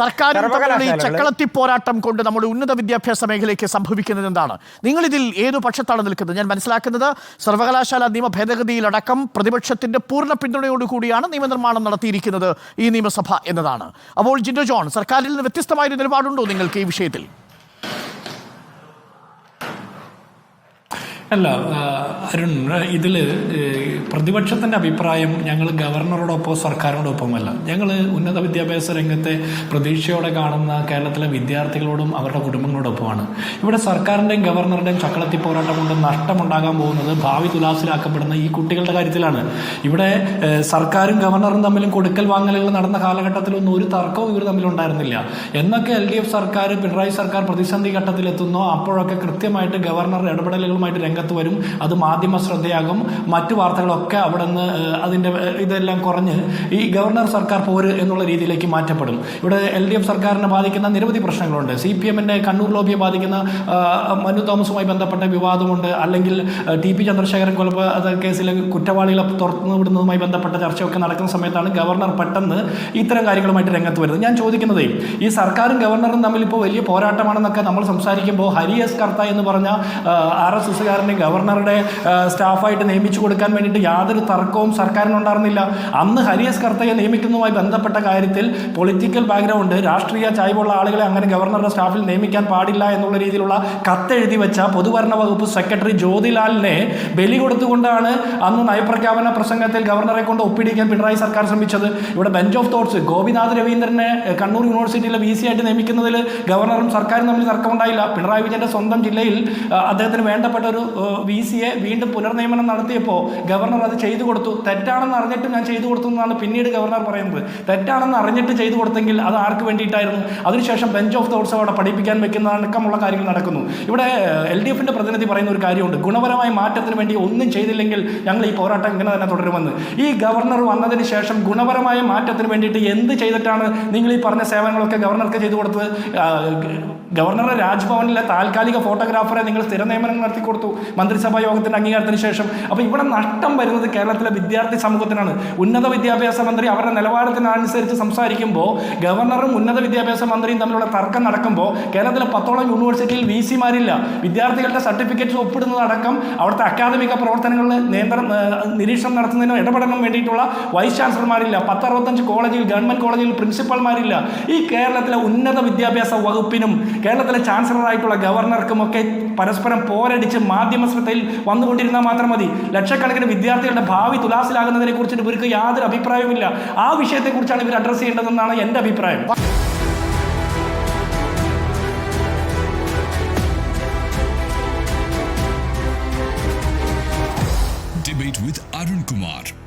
സർക്കാരും തമ്മിലുള്ള ഈ ചക്കളത്തി പോരാട്ടം കൊണ്ട് നമ്മുടെ ഉന്നത വിദ്യാഭ്യാസ മേഖലയ്ക്ക് സംഭവിക്കുന്നത് എന്താണ്? നിങ്ങൾ ഇതിൽ ഏതു പക്ഷത്താണ് നിൽക്കുന്നത്? ഞാൻ മനസ്സിലാക്കുന്നത് സർവകലാശാല നിയമ ഭേദഗതിയിലടക്കം പ്രതിപക്ഷത്തിന്റെ പൂർണ പിന്തുണയോടുകൂടിയാണ് നിയമനിർമ്മാണം നടത്തിയിരിക്കുന്നത് ഈ നിയമസഭ എന്നതാണ്. അപ്പോൾ ജിൻഡോ ജോൺ സർക്കാരിൽ നിന്ന് വ്യത്യസ്തമായ ഒരു നിലപാടുണ്ടോ നിങ്ങൾക്ക് ഈ വിഷയത്തിൽ? അല്ല അരുൺ ഇതിൽ പ്രതിപക്ഷത്തിന്റെ അഭിപ്രായം ഞങ്ങൾ ഗവർണറോടൊപ്പം സർക്കാരിനോടൊപ്പമല്ല. ഞങ്ങൾ ഉന്നത വിദ്യാഭ്യാസ രംഗത്തെ പ്രതീക്ഷയോടെ കാണുന്ന കേരളത്തിലെ വിദ്യാർത്ഥികളോടും അവരുടെ കുടുംബങ്ങളോടൊപ്പമാണ്. ഇവിടെ സർക്കാരിന്റെയും ഗവർണറുടെയും ചക്കളത്തി പോരാട്ടം കൊണ്ട് നഷ്ടമുണ്ടാകാൻ പോകുന്നത് ഭാവി തുലാസിലാക്കപ്പെടുന്ന ഈ കുട്ടികളുടെ കാര്യത്തിലാണ്. ഇവിടെ സർക്കാരും ഗവർണറും തമ്മിലും കൊടുക്കൽ വാങ്ങലുകൾ നടന്ന കാലഘട്ടത്തിലൊന്നും ഒരു തർക്കവും ഇവർ തമ്മിലുണ്ടായിരുന്നില്ല. എന്നൊക്കെ എൽ ഡി എഫ് സർക്കാർ പിണറായി സർക്കാർ പ്രതിസന്ധി ഘട്ടത്തിലെത്തുന്നോ അപ്പോഴൊക്കെ കൃത്യമായിട്ട് ഗവർണർ ഇടപെടലുകളുമായിട്ട് രംഗത്ത് വരും. അത് മാധ്യമ ശ്രദ്ധയാകും. മറ്റു വാർത്തകളൊക്കെ അവിടെ നിന്ന് അതിന്റെ ഇതെല്ലാം കുറഞ്ഞ് ഈ ഗവർണർ സർക്കാർ പോര് എന്നുള്ള രീതിയിലേക്ക് മാറ്റപ്പെടും. ഇവിടെ എൽ ഡി എഫ് സർക്കാരിനെ ബാധിക്കുന്ന നിരവധി പ്രശ്നങ്ങളുണ്ട്. സി പി എമ്മിന്റെ കണ്ണൂർ ലോബിയെ ബാധിക്കുന്ന മനു തോമസുമായി ബന്ധപ്പെട്ട വിവാദമുണ്ട്. അല്ലെങ്കിൽ ടി പി ചന്ദ്രശേഖരൻ കൊലപാതക കേസിലെ കുറ്റവാളികളെ തുറന്നു വിടുന്നതുമായി ബന്ധപ്പെട്ട ചർച്ചയൊക്കെ നടക്കുന്ന സമയത്താണ് ഗവർണർ പെട്ടെന്ന് ഇത്തരം കാര്യങ്ങളുമായിട്ട് രംഗത്ത് വരുന്നത്. ഞാൻ ചോദിക്കുന്നത് ഈ സർക്കാരും ഗവർണറും തമ്മിൽ ഇപ്പോൾ വലിയ പോരാട്ടമാണെന്നൊക്കെ നമ്മൾ സംസാരിക്കുമ്പോൾ ഹരി എസ് കർത്ത എന്ന് പറഞ്ഞ ആർ എസ് എസ്സുകാരനെ ഗവർണറുടെ സ്റ്റാഫായിട്ട് നിയമിച്ചു കൊടുക്കാൻ വേണ്ടിയിട്ട് യാതൊരു തർക്കവും സർക്കാരിനുണ്ടായിരുന്നില്ല. അന്ന് ഹരിയസ് കർത്തയെ നിയമിക്കുന്നതുമായി ബന്ധപ്പെട്ട കാര്യത്തിൽ പൊളിറ്റിക്കൽ ബാക്ക്ഗ്രൗണ്ട് രാഷ്ട്രീയ ചായ്വുള്ള ആളുകളെ അങ്ങനെ ഗവർണറുടെ സ്റ്റാഫിൽ നിയമിക്കാൻ പാടില്ല എന്നുള്ള രീതിയിലുള്ള കത്തെഴുതി വെച്ച പൊതുഭരണ വകുപ്പ് സെക്രട്ടറി ജ്യോതിലാലിനെ ബലി കൊടുത്തുകൊണ്ടാണ് അന്ന് നയപ്രഖ്യാപന പ്രസംഗത്തിൽ ഗവർണറെ കൊണ്ട് ഒപ്പിടിക്കാൻ പിണറായി സർക്കാർ ശ്രമിച്ചത്. ഇവിടെ ബെഞ്ച് ഓഫ് തോട്ട്സ് ഗോപിനാഥ് രവീന്ദ്രനെ കണ്ണൂർ യൂണിവേഴ്സിറ്റിയിലെ വി സി ആയിട്ട് നിയമിക്കുന്നതിൽ ഗവർണറും സർക്കാരും തമ്മിൽ തർക്കമുണ്ടായില്ല. പിണറായി വിജയന്റെ സ്വന്തം ജില്ലയിൽ അദ്ദേഹത്തിന് വേണ്ടപ്പെട്ട ഒരു വി സിയെ വീണ്ടും പുനർനിയമനം നടത്തിയപ്പോൾ ഗവർണർ അത് ചെയ്തു കൊടുത്തു. തെറ്റാണെന്ന് അറിഞ്ഞിട്ട് ഞാൻ ചെയ്തു കൊടുത്തു എന്നാണ് പിന്നീട് ഗവർണർ പറയുന്നത്. തെറ്റാണെന്ന് അറിഞ്ഞിട്ട് ചെയ്തു കൊടുത്തെങ്കിൽ അത് ആർക്ക് വേണ്ടിയിട്ടായിരുന്നു? അതിനുശേഷം ബെഞ്ച് ഓഫ് തോട്ട്സ് അവിടെ പഠിപ്പിക്കാൻ വെക്കുന്ന അടക്കമുള്ള കാര്യങ്ങൾ നടക്കുന്നു. ഇവിടെ എൽ ഡി എഫിന്റെ പ്രതിനിധി പറയുന്ന ഒരു കാര്യമുണ്ട്. ഗുണപരമായ മാറ്റത്തിന് വേണ്ടി ഒന്നും ചെയ്തില്ലെങ്കിൽ ഞങ്ങൾ ഈ പോരാട്ടം ഇങ്ങനെ തന്നെ തുടരുമെന്ന്. ഈ ഗവർണർ വന്നതിന് ശേഷം ഗുണപരമായ മാറ്റത്തിന് വേണ്ടിയിട്ട് എന്ത് ചെയ്തിട്ടാണ് നിങ്ങൾ ഈ പറഞ്ഞ സേവനങ്ങളൊക്കെ ഗവർണർക്ക് ചെയ്തു കൊടുത്തത്? ഗവർണറുടെ രാജ്ഭവനിലെ താൽക്കാലിക ഫോട്ടോഗ്രാഫറെ നിങ്ങൾ സ്ഥിര നിയമനം നടത്തി കൊടുത്തു. മന്ത്രിസഭാ യോഗത്തിന്റെ അംഗീകാരത്തിന് ശേഷം. അപ്പോൾ ഇവിടെ നഷ്ടം വരുന്നത് കേരളത്തിലെ വിദ്യാർത്ഥി സമൂഹത്തിനാണ്. ഉന്നത വിദ്യാഭ്യാസ മന്ത്രി അവരുടെ നിലവാരത്തിനനുസരിച്ച് സംസാരിക്കുമ്പോൾ ഗവർണറും ഉന്നത വിദ്യാഭ്യാസ മന്ത്രിയും തമ്മിലുള്ള തർക്കം നടക്കുമ്പോൾ കേരളത്തിലെ പത്തോളം യൂണിവേഴ്സിറ്റിയിൽ വി സിമാരില്ല വിദ്യാർത്ഥികളുടെ സർട്ടിഫിക്കറ്റ്സ് ഒപ്പിടുന്നതടക്കം അവിടുത്തെ അക്കാദമിക പ്രവർത്തനങ്ങളിൽ നിയന്ത്രണം നിരീക്ഷണം നടത്തുന്നതിനോ ഇടപെടാനും വേണ്ടിയിട്ടുള്ള വൈസ് ചാൻസലർമാരില്ല. പത്തറുപത്തഞ്ച് കോളേജിൽ ഗവൺമെന്റ് കോളേജിൽ പ്രിൻസിപ്പൽമാരില്ല ഈ കേരളത്തിലെ ഉന്നത വിദ്യാഭ്യാസ വകുപ്പിനും കേരളത്തിലെ ചാൻസലറായിട്ടുള്ള ഗവർണർക്കും ഒക്കെ പരസ്പരം പോരടിച്ച് മാധ്യമ ശ്രദ്ധയിൽ വന്നുകൊണ്ടിരുന്നാൽ മാത്രം മതി. ലക്ഷക്കണക്കിന് വിദ്യാർത്ഥികളുടെ ഭാവി തുലാസിലാകുന്നതിനെ കുറിച്ചിട്ട് ഇവർക്ക് യാതൊരു അഭിപ്രായവുമില്ല. ആ വിഷയത്തെക്കുറിച്ചാണ് ഇവർ അഡ്രസ്സ് ചെയ്യേണ്ടതെന്നാണ് എന്റെ അഭിപ്രായം. With Arun Kumar.